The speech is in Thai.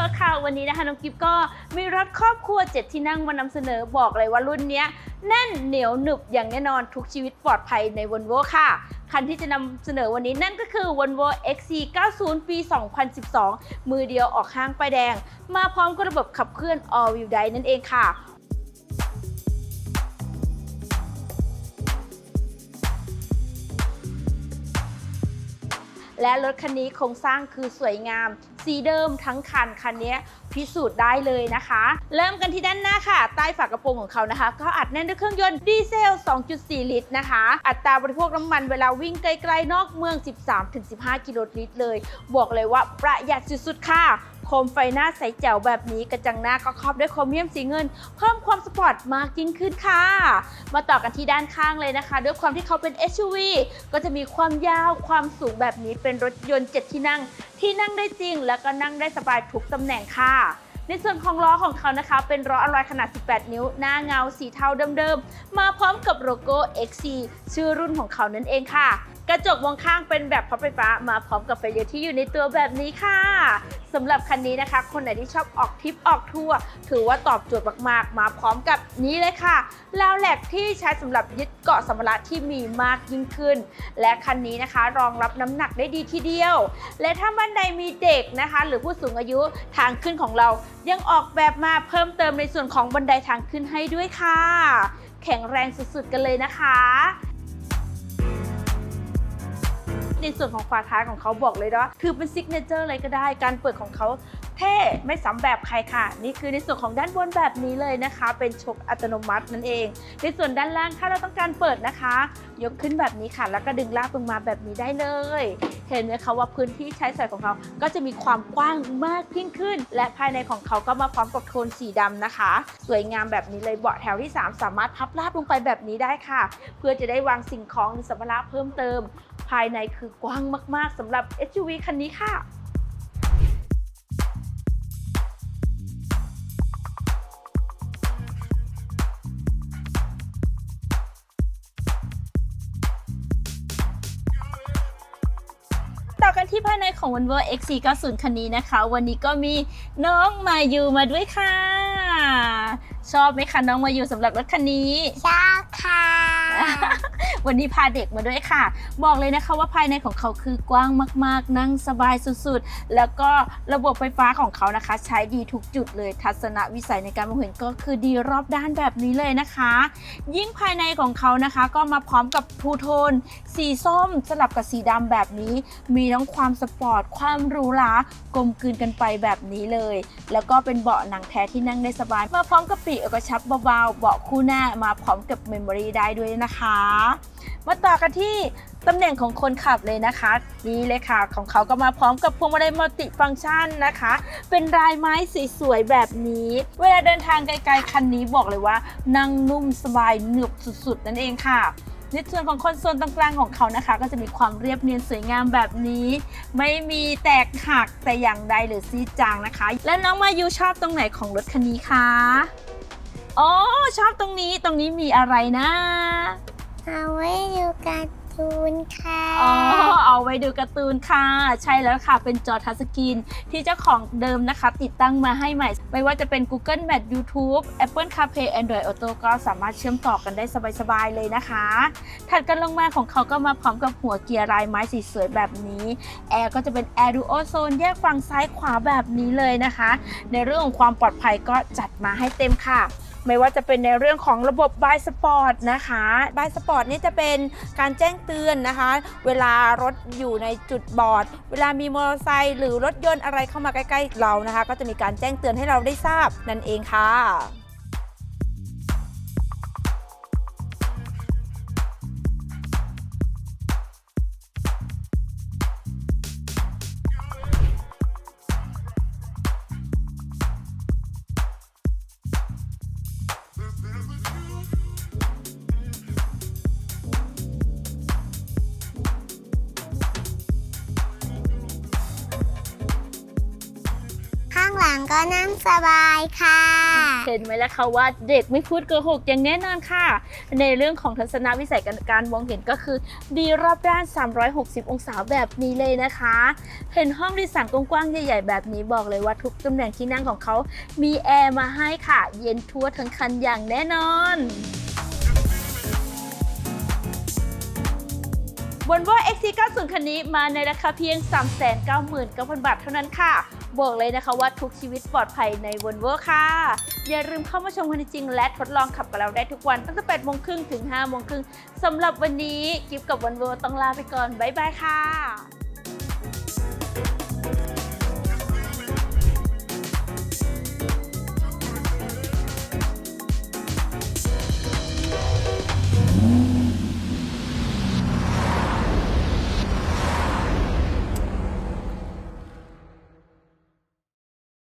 รถค่ะวันนี้นะคะน้องกิฟก็มีรถครอบครัว7ที่นั่งมานำเสนอบอกเลยว่ารุ่นนี้แน่นเหนียวหนึบอย่างแน่นอนทุกชีวิตปลอดภัยใน Volvo ค่ะ คันที่จะนำเสนอวันนี้นั่นก็คือ Volvo XC90 ปี 2012 มือเดียวออกห้างป้ายแดง มาพร้อมกับระบบขับเคลื่อน All Wheel Drive นั่นเองค่ะและรถคันนี้โครงสร้างคือสวยงาม สีเดิมทั้งคันคันนี้พิสูจน์ได้เลยนะคะ เริ่มกันที่ด้านหน้าค่ะ ใต้ฝากระโปรงของเขานะคะ ก็อัดแน่นด้วยเครื่องยนต์ดีเซล 2.4 ลิตรนะคะ อัตราบริโภคน้ำมันเวลาวิ่งไกลๆนอกเมือง 13-15 กิโลลิตรเลย บอกเลยว่าประหยัดสุดๆค่ะโคมไฟหน้าใสแจ๋วแบบนี้กระจังหน้าก็ครอบด้วยโครเมียมสีเงิน เพิ่มความสปอร์ตมากยิ่งขึ้นค่ะ มาต่อกันที่ด้านข้างเลยนะคะ ด้วยความที่เขาเป็น SUV ก็จะมีความยาวความสูงแบบนี้เป็นรถยนต์ 7 ที่นั่ง ที่นั่งได้จริงแล้วก็นั่งได้สบายทุกตำแหน่งค่ะ ในส่วนของล้อของเขานะคะ เป็นล้ออลลอยขนาด 18 นิ้ว หน้าเงาสีเทาเดิมๆ มาพร้อมกับโลโก้ XC ชื่อรุ่นของเขานั่นเองค่ะ กระจกมองข้างเป็นแบบพับไฟฟ้ามาพร้อมกับไฟเลี้ยวที่อยู่ในตัวแบบนี้ค่ะสำหรับคันนี้นะคะ คนไหนที่ชอบออกทริปออกทัวร์ถือว่าตอบโจทย์มากๆ มาพร้อมกับนี้เลยค่ะราวแหลกที่ใช้สำหรับยึดเกาะสัมภาระที่มีมากยิ่งขึ้น และคันนี้นะคะ รองรับน้ำหนักได้ดีทีเดียว และถ้าบ้านใดมีเด็กนะคะ หรือผู้สูงอายุทางขึ้นของเรา ยังออกแบบมาเพิ่มเติมในส่วนของบันไดทางขึ้นให้ด้วยค่ะ แข็งแรงสุดๆกันเลยนะคะ ในส่วนของฝาท้ายของเขาบอกเลยนะว่าคือเป็นซิกเนเจอร์เลยก็ได้ การเปิดของเขาเท่ไม่ซ้ำแบบใครค่ะ นี่คือในส่วนของด้านบนแบบนี้เลยนะคะ เป็นชกอัตโนมัตินั่นเอง ในส่วนด้านล่างถ้าเราต้องการเปิดนะคะ ยกขึ้นแบบนี้ค่ะ แล้วก็ดึงลากลงมาแบบนี้ได้เลย เห็นไหมคะว่าพื้นที่ใช้สอยของเขาก็จะมีความกว้างมากยิ่งขึ้น และภายในของเขาก็มาพร้อมกับโทนสีดำนะคะ สวยงามแบบนี้เลยเบาะแถวที่ 3 สามารถพับราบลงไปแบบนี้ได้ค่ะ เพื่อจะได้วางสิ่งของหรือสัมภาระเพิ่มเติม ภายในคือกว้างมาก ๆสำหรับ SUV คันนี้ค่ะ อกันที่ภายในของ Volvo XC90 คันนี้นะคะ วันนี้ก็มีน้องมายูมาด้วยค่ะ ชอบไหมคะน้องมายูสำหรับรถคันนี้ ชอบค่ะ วันนี้พาเด็กมาด้วยค่ะ บอกเลยนะคะว่าภายในของเขาคือกว้างมาก ๆ นั่งสบายสุดๆ แล้วก็ระบบไฟฟ้าของเขานะคะ ใช้ดีทุกจุดเลยทัศนวิสัยในการมองเห็นก็คือดีรอบด้านแบบนี้เลยนะคะ ยิ่งภายในของเขานะคะก็มาพร้อมกับทูโทน สีส้มสลับกับสีดำแบบนี้ มีทั้งความสปอร์ต ความหรูหรากลมกลืนกันไปแบบนี้เลย แล้วก็เป็นเบาะหนังแท้ที่นั่งได้สบาย มาพร้อมกับปีกกระชับเบาๆ เบาะคู่หน้ามาพร้อมกับเมมโมรีได้ด้วยนะคะ มาต่อกันที่ตำแหน่งของคนขับเลยนะคะนี่เลยค่ะของเขาก็มาพร้อมกับพวงมาลัยมัลติฟังก์ชันนะคะ เป็นลายไม้สวยๆแบบนี้ เวลาเดินทางไกลๆคันนี้บอกเลยว่า นั่งนุ่มสบายหนึบสุดๆ นั่นเองค่ะในส่วนของคอนโซลตรงกลางของเขานะคะ ก็จะมีความเรียบเนียนสวยงามแบบนี้ ไม่มีแตกหักแต่อย่างใดหรือซีจางนะคะ และน้องมายูชอบตรงไหนของรถคันนี้คะอ๋อชอบตรงนี้ตรงนี้มีอะไรนะ เอาไว้ดูการ์ตูนค่ะ อ๋อ เอาไว้ดูการ์ตูนค่ะ ใช่แล้วค่ะ เป็นจอทัชสกรีนที่เจ้าของเดิมนะคะ ติดตั้งมาให้ใหม่ ไม่ว่าจะเป็น Google Map YouTube Apple CarPlay Android Auto ก็สามารถเชื่อมต่อกันได้สบายๆเลยนะคะ ถัดกันลงมาของเขาก็มาพร้อมกับหัวเกียร์ลายไม้สีสวยแบบนี้ แอร์ก็จะเป็น Air Duo Zone แยกฝั่งซ้ายขวาแบบนี้เลยนะคะ ในเรื่องของความปลอดภัยก็จัดมาให้เต็มค่ะ ไม่ว่าจะเป็นในเรื่องของระบบบายสปอร์ตนะคะบายสปอร์ตนี่จะเป็นการแจ้งเตือนนะคะ เวลารถอยู่ในจุดบอด เวลามีมอเตอร์ไซค์หรือรถยนต์อะไรเข้ามาใกล้ ๆ เรานะคะ ก็จะมีการแจ้งเตือนให้เราได้ทราบนั่นเองค่ะ ก็นั่งสบายค่ะ เห็นไหมล่ะคะว่าเด็กไม่พูดโกหกอย่างแน่นอนค่ะ ในเรื่องของทัศนวิสัยการมองเห็นก็คือ ดีรอบด้าน 360 องศาแบบนี้เลยนะคะ เห็นห้องดีสังกว้างๆใหญ่ ๆ แบบนี้บอกเลยว่าทุกตำแหน่งที่นั่งของเขา มีแอร์มาให้ค่ะ เย็นทั่วทั้งคันอย่างแน่นอน Volvo XC90 คันนี้มาในราคาเพียง 399,000 บาทเท่านั้นค่ะ บอกเลยนะคะว่าทุกชีวิตปลอดภัยใน Volvo ค่ะ อย่าลืมเข้ามาชมคันจริง และทดลองขับกับเราได้ทุกวันตั้งแต่8โมงครึ่งถึง5โมงครึ่งสำหรับวันนี้กิฟกับ Volvo ต้องลาไปก่อน บ๊ายบายค่ะ